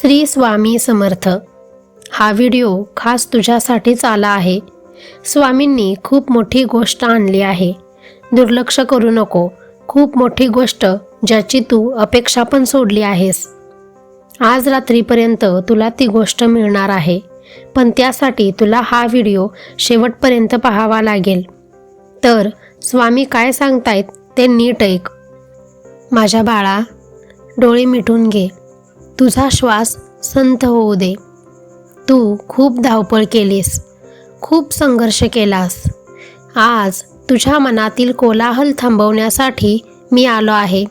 श्री स्वामी समर्थ. हा व्हिडिओ खास तुझ्यासाठीच आला आहे. स्वामींनी खूप मोठी गोष्ट आणली आहे. दुर्लक्ष करू नको. खूप मोठी गोष्ट ज्याची तू अपेक्षा पण सोडली आहेस. आज रात्रीपर्यंत तुला ती गोष्ट मिळणार आहे. पण त्यासाठी तुला हा व्हिडिओ शेवटपर्यंत पाहावा लागेल. तर स्वामी काय सांगतायत ते नीट ऐक. माझ्या बाळा डोळे मिटून घे. तुझा श्वास संत होऊ दे. तू खूप धावपळ केलीस खूप संघर्ष केलास. आज तुझ्या मनातील कोलाहल थांबवण्यासाठी मी आलो आहे.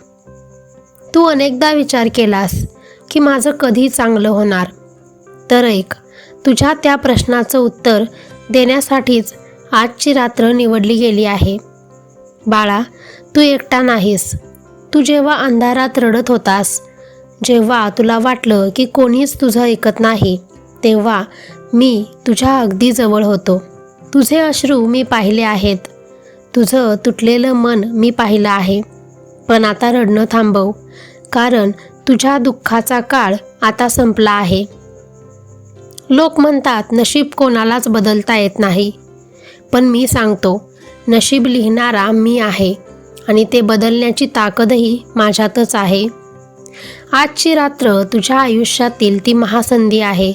तू अनेकदा विचार केलास की माझं कधी चांगलं होणार. तर एक तुझ्या त्या प्रश्नाचं उत्तर देण्यासाठीच आजची रात्र निवडली गेली आहे. बाळा तू एकटा नाहीस. तू जेव्हा अंधारात रडत होतास जेव्हा तुला वाटलं की कोणीच तुझं ऐकत नाही तेव्हा मी तुझ्या अगदी जवळ होतो. तुझे अश्रू मी पाहिले आहेत. तुझं तुटलेलं मन मी पाहिलं आहे. पण आता रडणं थांबव कारण तुझ्या दुःखाचा काळ आता संपला आहे. लोक म्हणतात नशीब कोणालाच बदलता येत नाही. पण मी सांगतो नशीब लिहिणारा मी आहे आणि ते बदलण्याची ताकदही माझ्यातच आहे. आजची रात्र तुझ्या आयुष्यातील ती महासंधी आहे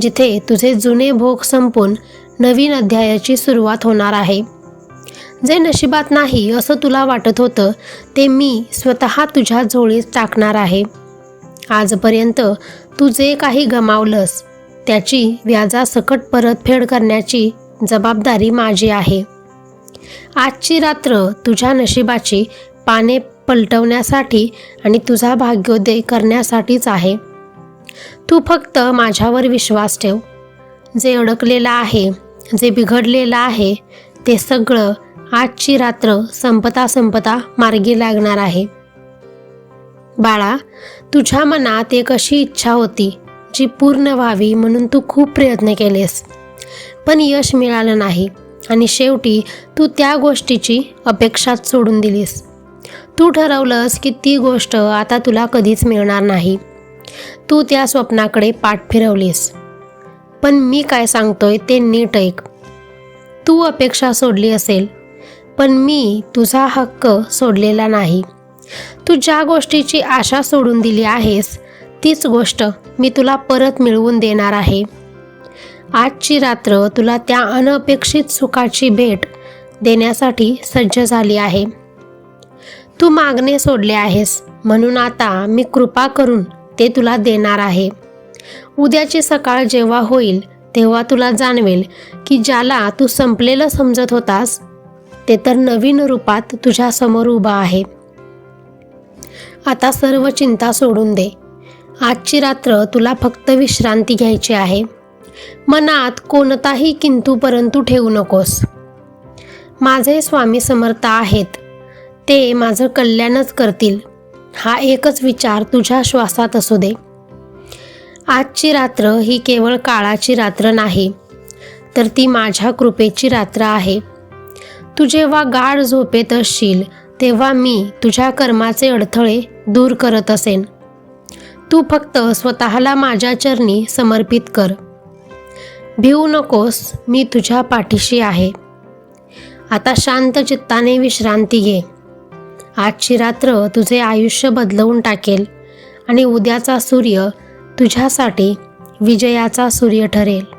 जिथे तुझे जुने भोग संपून नवीन अध्यायाची सुरुवात होणार आहे. जे नशिबात नाही असं तुला वाटत होतं ते मी स्वतः तुझ्या झोळीत टाकणार आहे. आजपर्यंत तू जे काही गमावलंस त्याची व्याजासकट परतफेड करण्याची जबाबदारी माझी आहे. आजची रात्र तुझ्या नशिबाची पाने पलटवण्यासाठी आणि तुझा भाग्योदय करण्यासाठीच आहे. तू फक्त माझ्यावर विश्वास ठेव. जे अडकलेलं आहे जे बिघडलेलं आहे ते सगळं आजची रात्र संपता संपता मार्गी लागणार आहे. बाळा तुझ्या मनात एक अशी इच्छा होती जी पूर्ण व्हावी म्हणून तू खूप प्रयत्न केलेस. पण यश मिळालं नाही आणि शेवटी तू त्या गोष्टीची अपेक्षाच सोडून दिलीस. तू ठरवलंस की ती गोष्ट आता तुला कधीच मिळणार नाही. तू त्या स्वप्नाकडे पाठ फिरवलीस. पण मी काय सांगतोय ते नीट ऐक. तू अपेक्षा सोडली असेल पण मी तुझा हक्क सोडलेला नाही. तू ज्या गोष्टीची आशा सोडून दिली आहेस तीच गोष्ट मी तुला परत मिळवून देणार आहे. आजची रात्र तुला त्या अनपेक्षित सुखाची भेट देण्यासाठी सज्ज झाली आहे. तू मागणे सोडले आहेस. म्हणून आता मी कृपा करून ते तुला देणार आहे. उद्याची सकाळ जेव्हा होईल तेव्हा तुला जाणवेल की ज्याला तू संपलेलं समजत होतास ते तर नवीन रूपात तुझ्यासमोर उभा आहे. आता सर्व चिंता सोडून दे. आजची रात्र तुला फक्त विश्रांती घ्यायची आहे. मनात कोणताही किंतू परंतु ठेवू नकोस. माझे स्वामी समर्थ आहेत. ते माझं कल्याणच करतील. हा एकच विचार तुझ्या श्वासात असू दे. आजची रात्र ही केवळ काळाची रात्र नाही तर ती माझ्या कृपेची रात्र आहे. तू जेव्हा गाढ झोपेत असशील तेव्हा मी तुझ्या कर्माचे अडथळे दूर करत असेन. तू फक्त स्वतःला माझ्या चरणी समर्पित कर. भिवू नकोस मी तुझ्या पाठीशी आहे. आता शांत चित्ताने विश्रांती घे. आजची रात्र तुझे आयुष्य बदलवून टाकेल आणि उद्याचा सूर्य तुझ्यासाठी विजयाचा सूर्य ठरेल.